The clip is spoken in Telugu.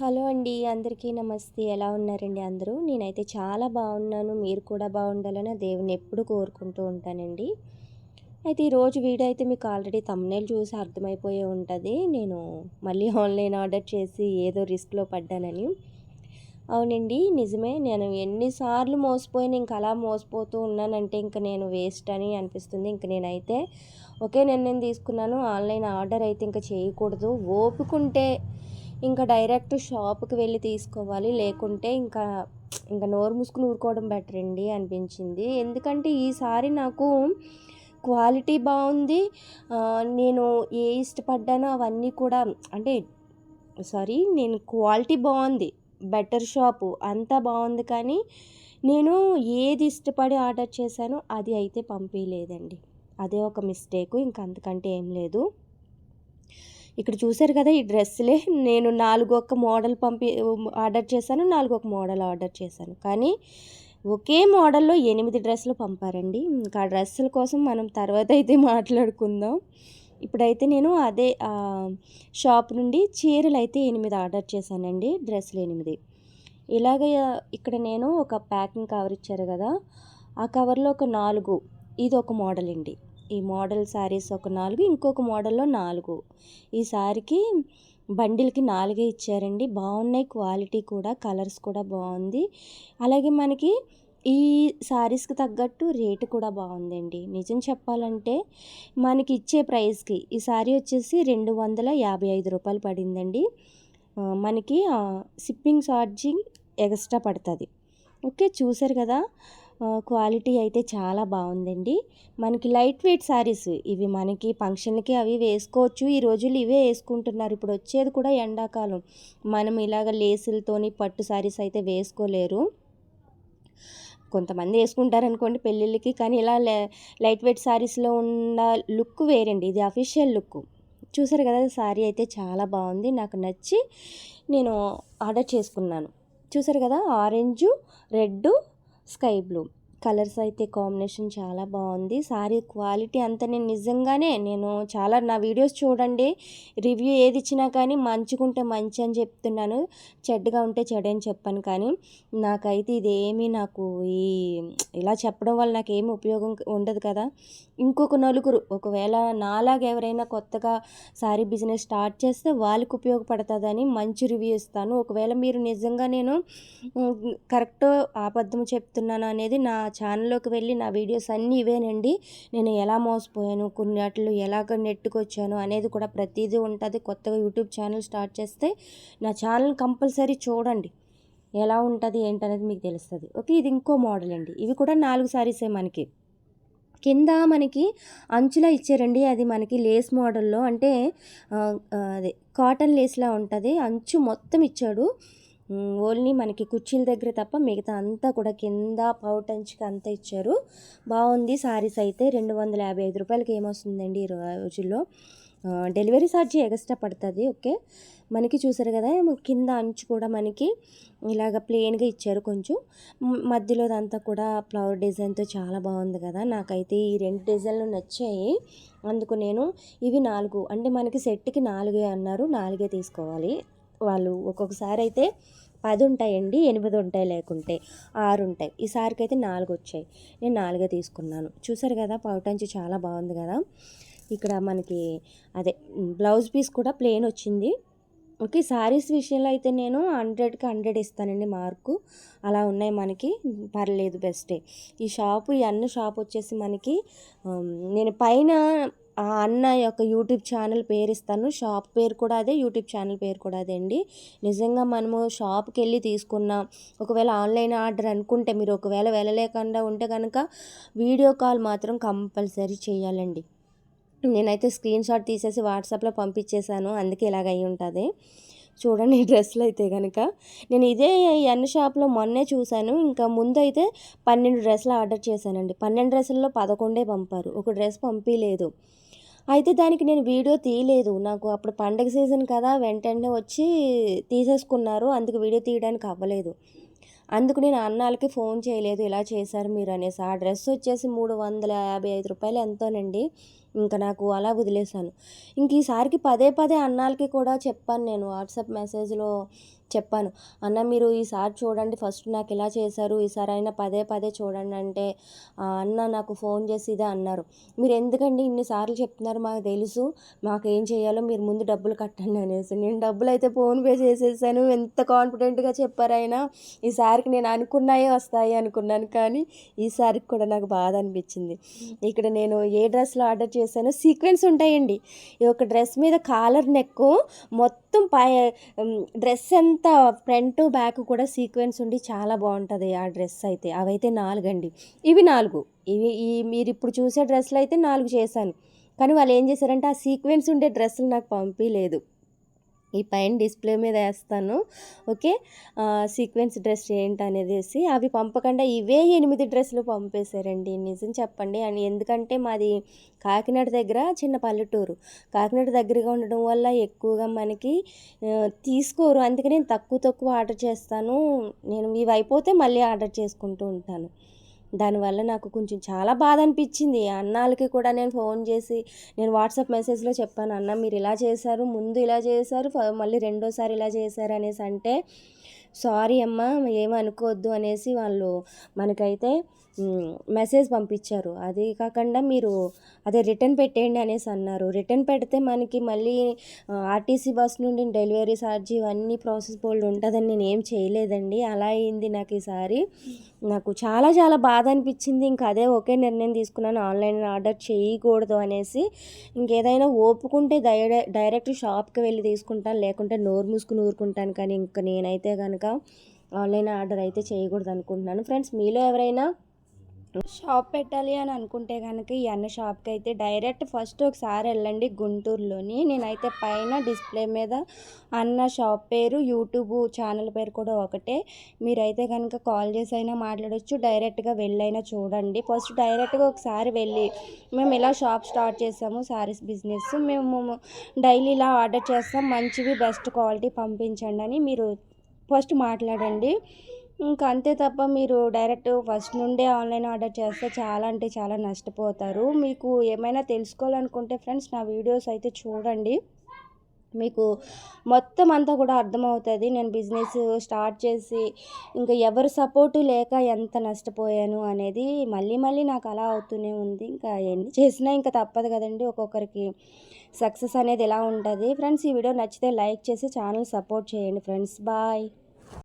హలో అండి అందరికీ నమస్తే. ఎలా ఉన్నారండి అందరూ? నేనైతే చాలా బాగున్నాను. మీరు కూడా బాగుండాలని దేవుని ఎప్పుడు కోరుకుంటూ ఉంటానండి. అయితే ఈరోజు వీడియో అయితే మీకు ఆల్రెడీ తమ్నేల్ చూసి అర్థమైపోయే ఉంటుంది. నేను మళ్ళీ ఆన్లైన్ ఆర్డర్ చేసి ఏదో రిస్క్లో పడ్డానని. అవునండి నిజమే. నేను ఎన్నిసార్లు మోసపోయిన ఇంక అలా మోసపోతూ ఉన్నానంటే ఇంక నేను వేస్ట్ అని అనిపిస్తుంది. ఇంక నేనైతే ఒకే నిర్ణయం తీసుకున్నాను. ఆన్లైన్ ఆర్డర్ అయితే ఇంకా చేయకూడదు. ఓపుకుంటే ఇంకా డైరెక్ట్ షాప్కి వెళ్ళి తీసుకోవాలి. లేకుంటే ఇంకా ఇంకా నోరు మూసుకుని ఊరుకోవడం బెటర్ అండి అనిపించింది. ఎందుకంటే ఈసారి నాకు క్వాలిటీ బాగుంది. నేను ఏ ఇష్టపడ్డానో అవన్నీ కూడా అంటే సారీ నేను క్వాలిటీ బాగుంది. బెటర్ షాపు అంతా బాగుంది కానీ నేను ఏది ఇష్టపడి ఆర్డర్ చేశానో అది అయితే పంపించలేదండి అదే ఒక మిస్టేక్ ఇంకా అంతకంటే ఏం లేదు. ఇక్కడ చూశారు కదా ఈ డ్రెస్సులే. నేను నాలుగు ఒక మోడల్ పంపి ఆర్డర్ చేశాను నాలుగు ఒక మోడల్ ఆర్డర్ చేశాను. కానీ ఒకే మోడల్లో ఎనిమిది డ్రెస్సులు పంపారండి. ఇంకా ఆ డ్రెస్సుల కోసం మనం తర్వాత అయితే మాట్లాడుకుందాం. ఇప్పుడైతే నేను అదే షాప్ నుండి చీరలు అయితే ఎనిమిది ఆర్డర్ చేశానండి డ్రెస్సులు ఎనిమిది. ఇలాగ ఇక్కడ నేను ఒక ప్యాకింగ్ కవర్ ఇచ్చారు కదా ఆ కవర్లో ఒక నాలుగు ఇది ఒక మోడల్ అండి. ఈ మోడల్ శారీస్ ఒక నాలుగు ఇంకొక మోడల్లో నాలుగు. ఈ సారీకి బండిల్కి నాలుగే ఇచ్చారండి. బాగున్నాయి క్వాలిటీ కూడా కలర్స్ కూడా బాగుంది. అలాగే మనకి ఈ శారీస్కి తగ్గట్టు రేటు కూడా బాగుందండి. నిజం చెప్పాలంటే మనకి ఇచ్చే ప్రైస్కి ఈ శారీ వచ్చేసి రెండు వందల యాభై ఐదు రూపాయలు పడిందండి. మనకి షిప్పింగ్ ఛార్జింగ్ ఎక్స్ట్రా పడుతుంది. ఓకే చూసారు కదా? క్వాలిటీ అయితే చాలా బాగుందండి. మనకి లైట్ వెయిట్ శారీస్ ఇవి మనకి ఫంక్షన్లకి అవి వేసుకోవచ్చు. ఈ రోజులు ఇవే వేసుకుంటున్నారు. ఇప్పుడు వచ్చేది కూడా ఎండాకాలం. మనం ఇలాగ లేసులతోని పట్టు శారీస్ అయితే వేసుకోలేరు. కొంతమంది వేసుకుంటారనుకోండి పెళ్ళిళ్ళకి కానీ ఇలా లైట్ వెయిట్ శారీస్లో ఉన్న లుక్ వేరండి. ఇది అఫీషియల్ లుక్. చూసారు కదా శారీ అయితే చాలా బాగుంది. నాకు నచ్చి నేను ఆర్డర్ చేసుకున్నాను. చూసారు కదా orange red sky blue. Colours అయితే కాంబినేషన్ చాలా బాగుంది. శారీ క్వాలిటీ అంతా నేను నిజంగానే నేను చాలా నా వీడియోస్ చూడండి రివ్యూ ఏది ఇచ్చినా కానీ మంచిగుంటే మంచి అని చెప్తున్నాను. చెడ్డగా ఉంటే చెడ్డ అని చెప్పాను కానీ నాకైతే ఇదేమీ నాకు ఈ ఇలా చెప్పడం వల్ల నాకు ఏమి ఉపయోగం ఉండదు కదా. ఇంకొక నలుగురు ఒకవేళ నాలాగా ఎవరైనా కొత్తగా శారీ బిజినెస్ స్టార్ట్ చేస్తే వాళ్ళకి ఉపయోగపడుతుందని మంచి రివ్యూ ఇస్తాను. ఒకవేళ మీరు నిజంగా నేను కరెక్ట్ అబద్ధం చెప్తున్నాను అనేది నా ఛానల్లోకి వెళ్ళి నా వీడియోస్ అన్నీ ఇవేనండి. నేను ఎలా మోసపోయాను కొన్ని వాటిలో ఎలాగ నెట్టుకొచ్చాను అనేది కూడా ప్రతిదీ ఉంటుంది. కొత్తగా యూట్యూబ్ ఛానల్ స్టార్ట్ చేస్తే నా ఛానల్ కంపల్సరీ చూడండి. ఎలా ఉంటుంది ఏంటనేది మీకు తెలుస్తుంది. ఓకే ఇది ఇంకో మోడల్ అండి. ఇవి కూడా నాలుగు శారీసే మనకి. కింద మనకి అంచులా ఇచ్చారండి. అది మనకి లేస్ మోడల్లో అంటే అదే కాటన్ లేస్లా ఉంటుంది. అంచు మొత్తం ఇచ్చాడు. ఓన్లీ మనకి కుర్చీల దగ్గర తప్ప మిగతా అంతా కూడా కింద పౌటంచ్కి అంతా ఇచ్చారు. బాగుంది సారీస్ అయితే రెండు వందల యాభై ఐదు రూపాయలకి ఏమొస్తుందండి ఈ రోజుల్లో? డెలివరీ ఛార్జ్ ఎక్స్ట్రా పడుతుంది ఓకే. మనకి చూసారు కదా కింద అంచు కూడా మనకి ఇలాగ ప్లెయిన్గా ఇచ్చారు కొంచెం. మధ్యలో అంతా కూడా ఫ్లవర్ డిజైన్తో చాలా బాగుంది కదా నాకైతే ఈ రెండు డిజైన్లు నచ్చాయి. అందుకు నేను ఇవి నాలుగు అంటే మనకి సెట్కి నాలుగే అన్నారు నాలుగే తీసుకోవాలి. వాళ్ళు ఒక్కొక్కసారి అయితే పది ఉంటాయండి ఎనిమిది ఉంటాయి లేకుంటే ఆరు ఉంటాయి ఈసారికి అయితే నాలుగు వచ్చాయి నేను నాలుగే తీసుకున్నాను. చూసారు కదా పౌటంచి చాలా బాగుంది కదా. ఇక్కడ మనకి అదే బ్లౌజ్ పీస్ కూడా ప్లెయిన్ వచ్చింది. ఓకే శారీస్ విషయంలో అయితే నేను హండ్రెడ్కి హండ్రెడ్ ఇస్తానండి మార్కు. అలా ఉన్నాయి మనకి. పర్లేదు బెస్టే. ఈ షాపు ఈ అన్న షాప్ వచ్చేసి మనకి నేను పైన ఆ అన్న యొక్క యూట్యూబ్ ఛానల్ పేరు ఇస్తాను షాప్ పేరు కూడా అదే యూట్యూబ్ ఛానల్ పేరు కూడా అదే అండి. నిజంగా మనము షాప్కి వెళ్ళి తీసుకున్నాం ఒకవేళ ఆన్లైన్ ఆర్డర్ అనుకుంటే మీరు ఒకవేళ వెళ్ళలేకుండా ఉంటే కనుక వీడియో కాల్ మాత్రం కంపల్సరీ చేయాలండి. నేనైతే స్క్రీన్ షాట్ తీసేసి వాట్సాప్లో పంపించేశాను. అందుకే ఇలాగ అయి ఉంటుంది చూడండి ఈ డ్రెస్సులు అయితే కనుక నేను ఇదే ఎన్ షాప్లో మొన్నే చూశాను. ఇంకా ముందు అయితే పన్నెండు డ్రెస్సులు ఆర్డర్ చేశానండి. పన్నెండు డ్రెస్సుల్లో పదకొండే పంపారు. ఒక డ్రెస్ పంపించలేదు అయితే దానికి నేను వీడియో తీయలేదు. నాకు అప్పుడు పండగ సీజన్ కదా వెంటనే వచ్చి తీసేసుకున్నారు. అందుకు వీడియో తీయడానికి అవ్వలేదు. అందుకు నేను అన్నాలకి ఫోన్ చేయలేదు ఇలా చేశారు మీరు అనేసి. ఆ డ్రెస్ వచ్చేసి మూడు వందల యాభై ఐదు రూపాయలు ఎంతోనండి. ఇంకా నాకు అలా వదిలేసాను ఇంక ఈసారికి పదే పదే అన్నాలకి కూడా చెప్పాను నేను వాట్సాప్ మెసేజ్లో. చెప్పాను. అన్న మీరు ఈసారి చూడండి. ఫస్ట్ నాకు ఇలా చేశారు? ఈసారి అయినా పదే పదే చూడండి అంటే అన్న నాకు ఫోన్ చేసి ఇదే అన్నారు. మీరు ఎందుకండి ఇన్నిసార్లు చెప్తున్నారు మాకు తెలుసు. మాకు ఏం చేయాలో మీరు ముందు డబ్బులు కట్టండి అనేసి. నేను డబ్బులు అయితే ఫోన్పే చేసేసాను. ఎంత కాన్ఫిడెంట్గా చెప్పారైనా ఈసారికి నేను అనుకున్నాయే వస్తాయి అనుకున్నాను. కానీ ఈసారికి కూడా నాకు బాధ అనిపించింది. ఇక్కడ నేను ఏ డ్రెస్లో ఆర్డర్ చేశానో సీక్వెన్స్ ఉంటాయండి. ఈ ఒక డ్రెస్ మీద కాలర్ నెక్ మొత్తం పై డ్రెస్ అంత ఫ్రంట్ బ్యాక్ కూడా సీక్వెన్స్ ఉండి చాలా బాగుంటుంది ఆ డ్రెస్ అయితే. అవైతే నాలుగండి. ఇవి నాలుగు. ఇవి ఈ మీరు ఇప్పుడు చూసే డ్రెస్సులు అయితే నాలుగు చేశాను. కానీ వాళ్ళు ఏం చేశారంటే ఆ సీక్వెన్స్ ఉండే డ్రెస్సులు నాకు పంపించలేదు ఈ పైన డిస్ప్లే మీద వేస్తాను. ఓకే? సీక్వెన్స్ డ్రెస్ ఏంటి అనేసి. అవి పంపకుండా ఇవే ఎనిమిది డ్రెస్సులు పంపేశారండి. నిజం చెప్పండి. అని ఎందుకంటే మాది కాకినాడ దగ్గర చిన్న పల్లెటూరు. కాకినాడ దగ్గరగా ఉండడం వల్ల ఎక్కువగా మనకి తీసుకోరు. అందుకే నేను తక్కువ తక్కువ ఆర్డర్ చేస్తాను. నేను ఇవి అయిపోతే మళ్ళీ ఆర్డర్ చేసుకుంటూ ఉంటాను. దానివల్ల నాకు కొంచెం చాలా బాధ అనిపించింది అన్నాలకి కూడా నేను ఫోన్ చేసి నేను వాట్సాప్ మెసేజ్లో చెప్పాను అన్న మీరు ఇలా చేశారు ముందు ఇలా చేశారు మళ్ళీ రెండోసారి ఇలా చేశారు అనేసి అంటే సారీ అమ్మ ఏమనుకోవద్దు అనేసి వాళ్ళు మనకైతే మెసేజ్ పంపించారు. అది కాకుండా మీరు అదే రిటర్న్ పెట్టేయండి అనేసి అన్నారు. రిటర్న్ పెడితే మనకి మళ్ళీ ఆర్టీసీ బస్ నుండి డెలివరీ ఛార్జ్ ఇవన్నీ ప్రాసెస్ బోల్డ్ ఉంటుందని నేను ఏం చేయలేదండి. అలా అయింది నాకు ఈసారి. నాకు చాలా చాలా బాధ అనిపించింది. ఇంకా అదే ఒకే నిర్ణయం తీసుకున్నాను. ఆన్లైన్ ఆర్డర్ చేయకూడదు అనేసి ఇంకేదైనా ఓపుకుంటే డైరెక్ట్ షాప్కి వెళ్ళి తీసుకుంటాను. లేకుంటే నోరు మూసుకుని ఊరుకుంటాను. కానీ ఇంకా నేనైతే కనుక కనుక ఆన్లైన్ ఆర్డర్ అయితే చేయకూడదు అనుకుంటున్నాను. ఫ్రెండ్స్ మీలో ఎవరైనా షాప్ పెట్టాలి అని అనుకుంటే కనుక ఈ అన్న షాప్కి అయితే డైరెక్ట్ ఫస్ట్ ఒకసారి వెళ్ళండి గుంటూరులోని. నేనైతే పైన డిస్ప్లే మీద అన్న షాప్ పేరు యూట్యూబ్ ఛానల్ పేరు కూడా ఒకటే. మీరైతే కనుక కాల్ చేసి అయినా మాట్లాడొచ్చు డైరెక్ట్గా వెళ్ళైనా చూడండి. ఫస్ట్ డైరెక్ట్గా ఒకసారి వెళ్ళి మేము ఇలా షాప్ స్టార్ట్ చేసాము సారీస్ బిజినెస్. మేము డైలీ ఇలా ఆర్డర్ చేస్తాం మంచివి బెస్ట్ క్వాలిటీ పంపించండి అని మీరు ఫస్ట్ మాట్లాడండి. ఇంకా అంతే తప్ప మీరు డైరెక్ట్ ఫస్ట్ నుండే ఆన్లైన్ ఆర్డర్ చేస్తే చాలా అంటే చాలా నష్టపోతారు. మీకు ఏమైనా తెలుసుకోవాలనుకుంటే ఫ్రెండ్స్ నా వీడియోస్ అయితే చూడండి. మీకు మొత్తం అంతా కూడా అర్థమవుతుంది. నేను బిజినెస్ స్టార్ట్ చేసి ఇంకా ఎవరు సపోర్టు లేక ఎంత నష్టపోయాను అనేది మళ్ళీ మళ్ళీ నాకు అలా అవుతూనే ఉంది. ఇంకా ఎన్ని చేసినా ఇంకా తప్పదు కదండి ఒక్కొక్కరికి సక్సెస్ అనేది ఎలా ఉంటుంది. ఫ్రెండ్స్ ఈ వీడియో నచ్చితే లైక్ చేసి ఛానల్ సపోర్ట్ చేయండి. Friends bye.